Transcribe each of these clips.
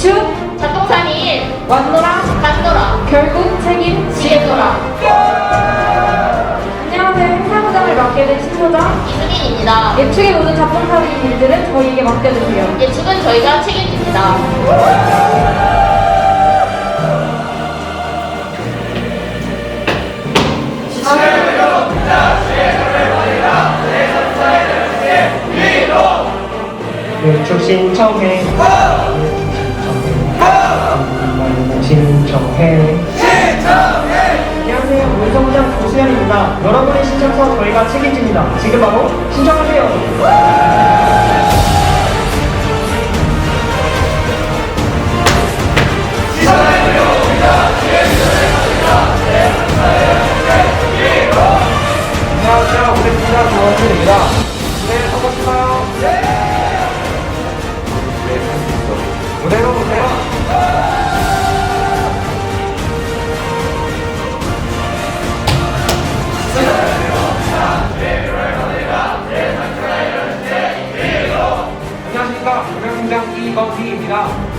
예축 작동산인 완노라? 강노라. 결국 책임 지혜노라. 안녕하세요. 행사 부장을 맡게 된 신소장 이승인입니다. 예축의 모든 작동사인 일들은 저희에게 맡겨주세요. 예측은 저희가 책임집니다. 예축 신청해 신청해 안녕하세요 문성부장 조수현입니다. 여러분의 신청서 저희가 책임집니다. 지금 바로 신청하세요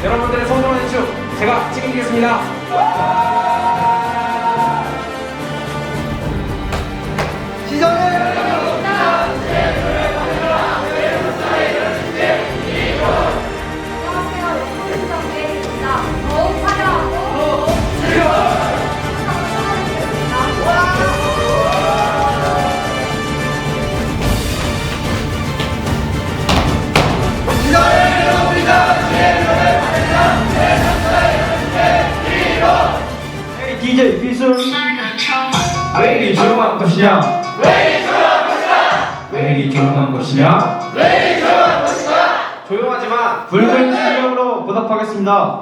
여러분들의 소중한 해축 제가 책임지겠습니다. 것이냐? 왜 조용한 것이냐? 왜 이리 조용한 것이냐? 왜 조용한 것이냐 조용하지만 붉은 실력으로 보답하겠습니다.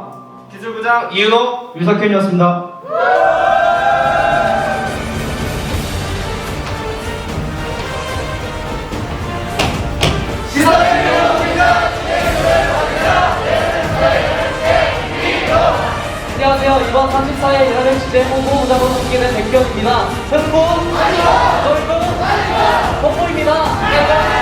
기술부장 이은호 유석현이었습니다 34회 여름 주제 홍보 부장으로 맡게 된 백현입니다. 흥보! 넓고! 뽀뽀입니다.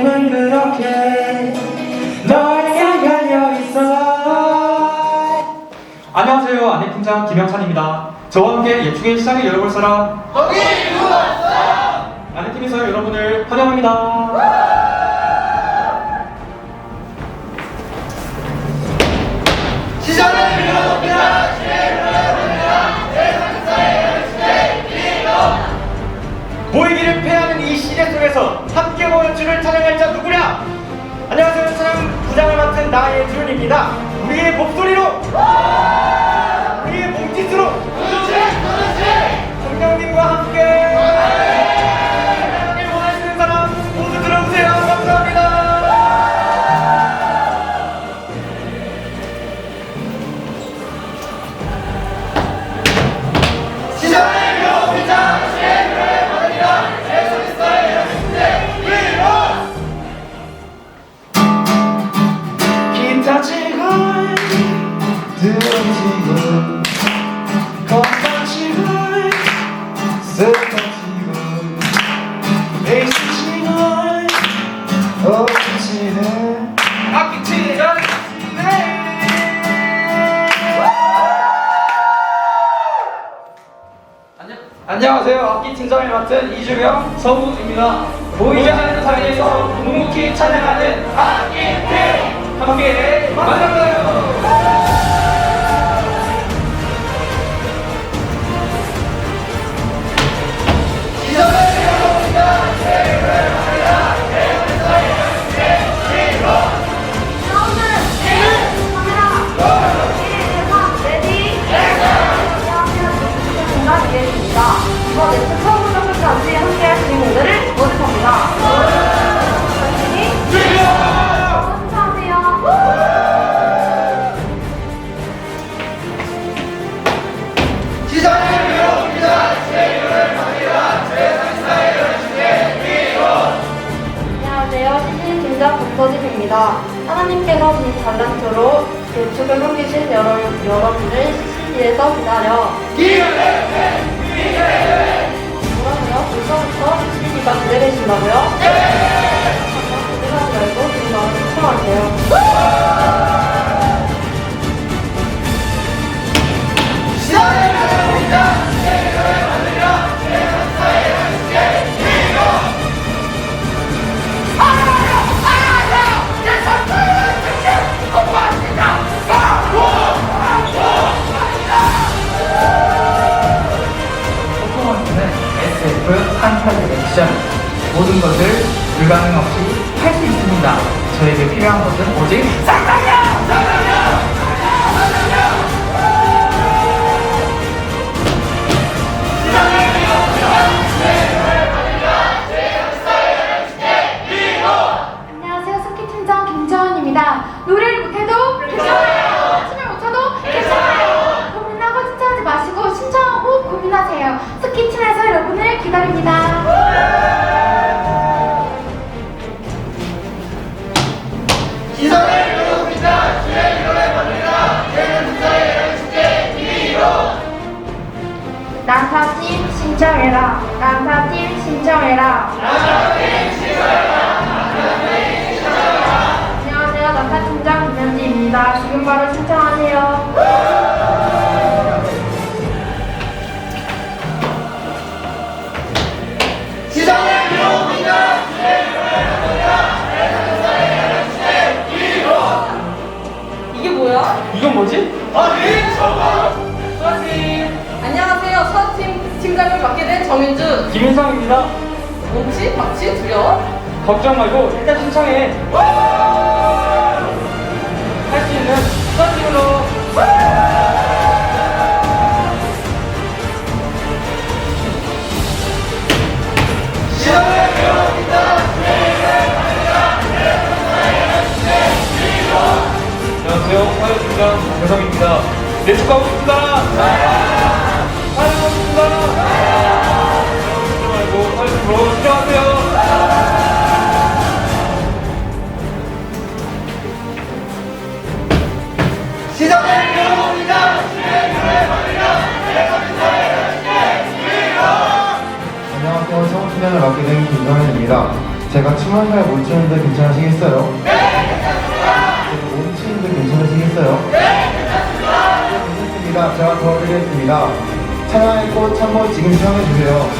힘은 그렇게 너에게 열려있어 안녕하세요. 안내팀장 김영찬입니다. 저와 함께 예축의 시장을 열어볼 사람. 거기 누구 없어 안내팀에서 여러분을 환영합니다 악기 치네 안녕하세요. 악기 팀장을 맡은 이주명 서우입니다. 보이지 않는 사이에서 묵묵히 찬양하는 악기 팀 함께 만나봐요. 안녕하세요. 신진자 박서진입니다. 하나님께서 빈 달란트로 예축을 섬기신 여러, 여러분을 CCD에서 기다려 뭐라고요? 벌써부터 CCD가 기대되신다고요? 네! 그대로 말고 빈 마음 신청하세요. 모든 것을 불가능 없이 할 수 있습니다. 저에게 필요한 것은 오직 안녕하세요. 스키 팀장 김재원입니다. 노래를 못해도 괜찮아요. 춤을 못춰도 괜찮아요. 고민하고 지체하지 마시고 신청하고 고민하세요. 스키 팀에서 여러분을 기다립니다. 난사팀 신청해라. 난사팀 신청해라. 안녕하세요. 난사팀장 김현지입니다. 지금 바로 신청하세요. 이게 뭐야? 이건 뭐지? 안녕하세 정윤주. 김인성입니다. 뭉치, 박치, 두려워? 걱정 말고 일단 신청해. 할 수 있는 수학팀으로. 안녕하세요. 화요팀장 배성입니다. 내 축하고 싶습니다. 괜찮습니다. 제가 도와드리겠습니다. 찬양의 꽃 참모 지금 시청해주세요.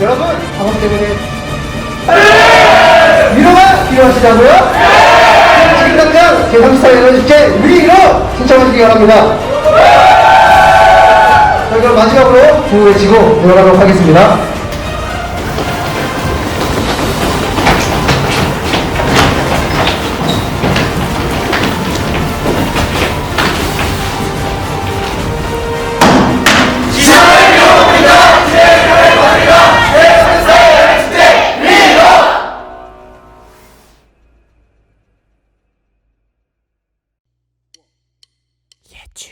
여러분, 방금 때문에 위로가 필요하시다고요? 그럼 지금 당장 제34 에너지제 위로 신청하시기 바랍니다. 마지막으로 구호 외치고 들어가도록 하겠습니다. 제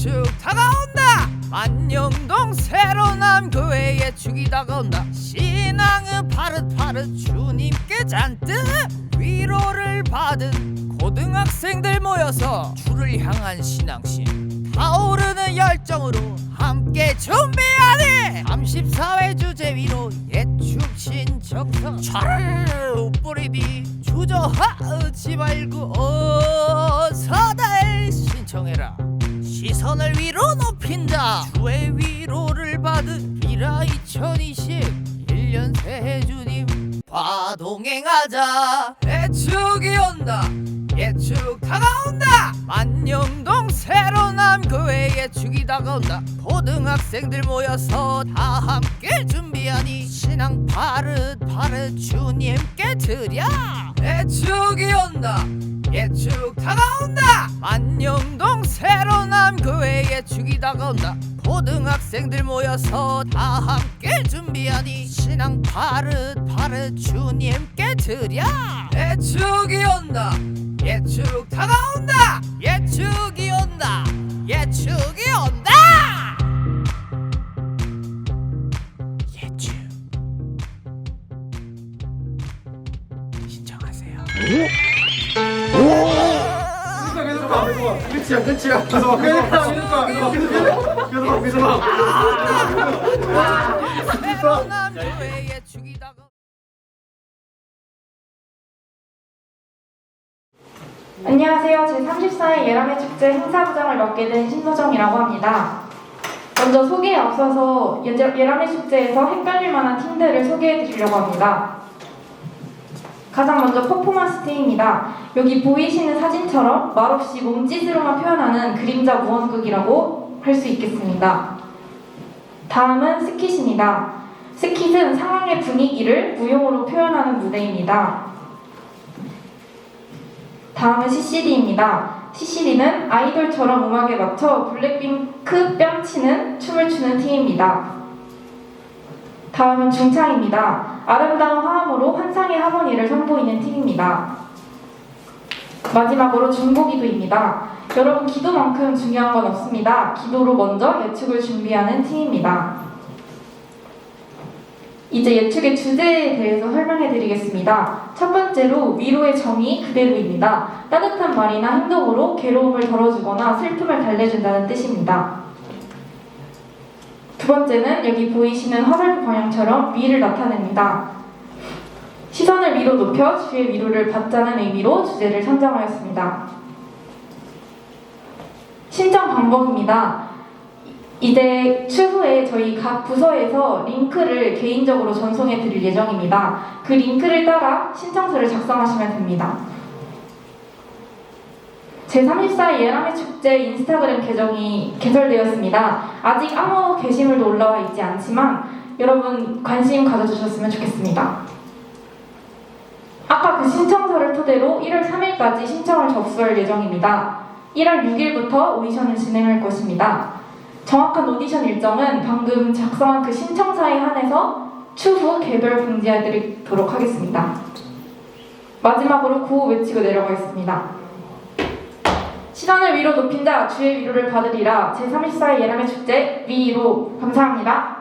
축 다가온다. 안녕동 새로남교회 예축이 다가온다. 신앙은 파릇파릇 주님께 잔뜩 위로를 받은 고등학생들 모여서 주를 향한 신앙심 타오르는 열정으로 함께 준비하니 34회 주제 위로 예축 신청서 촤르 뿌리디 주저하지 말고 어 주의 위로를 받은 비라 2020 1년 새해 주님. 과동행하자. 예축이 온다. 예축 다가온다. 만영동 새로 남 교회 예축이 다가온다. 고등학생들 모여서 다 함께 준비하니 신앙 파릇 파릇 주님께 드려 예축이 온다. 예축 다가온다. 안녕동 새로 남교회 예축이 다가온다 고등학생들 모여서 다 함께 준비하니 신앙 파릇 파릇 주님께 드려 예축이 온다. 예축 다가온다. 예축이 온다. 예축이 온다. 예주 신청하세요. 끝이야 끝이야 계속 와 계속 와 계속 와 계속 와 계속 안녕하세요. 제34회 예람의 축제 행사부장을 맡게 된 신노정이라고 합니다. 먼저 소개에 앞서서 예- 예람의 축제에서 헷갈릴 만한 팀들을 소개해 드리려고 합니다. 가장 먼저 퍼포먼스 팀입니다. 여기 보이시는 사진처럼 말없이 몸짓으로만 표현하는 그림자 무언극이라고 할 수 있겠습니다. 다음은 스킷입니다. 스킷은 상황의 분위기를 무용으로 표현하는 무대입니다. 다음은 CCD입니다. CCD는 아이돌처럼 음악에 맞춰 블랙핑크 뺨치는 춤을 추는 팀입니다. 다음은 중창입니다. 아름다운 화음으로 환상의 하모니를 선보이는 팀입니다. 마지막으로 중보기도입니다. 여러분 기도만큼 중요한 건 없습니다. 기도로 먼저 예측을 준비하는 팀입니다. 이제 예측의 주제에 대해서 설명해 드리겠습니다. 첫 번째로 위로의 정의 그대로입니다. 따뜻한 말이나 행동으로 괴로움을 덜어주거나 슬픔을 달래준다는 뜻입니다. 두 번째는 여기 보이시는 화살표 방향처럼 위를 나타냅니다. 시선을 위로 높여 주의 위로를 받자는 의미로 주제를 선정하였습니다. 신청 방법입니다. 이제 추후에 저희 각 부서에서 링크를 개인적으로 전송해 드릴 예정입니다. 그 링크를 따라 신청서를 작성하시면 됩니다. 제34 예람의 축제 인스타그램 계정이 개설되었습니다. 아직 아무 게시물도 올라와 있지 않지만 여러분 관심 가져주셨으면 좋겠습니다. 아까 그 신청서를 토대로 1월 3일까지 신청을 접수할 예정입니다. 1월 6일부터 오디션을 진행할 것입니다. 정확한 오디션 일정은 방금 작성한 그 신청사에 한해서 추후 개별 공지해드리도록 하겠습니다. 마지막으로 구호 외치고 내려가겠습니다. 시선을 위로 높인 자 주의 위로를 받으리라. 제34회 예람의 축제 위로. 감사합니다.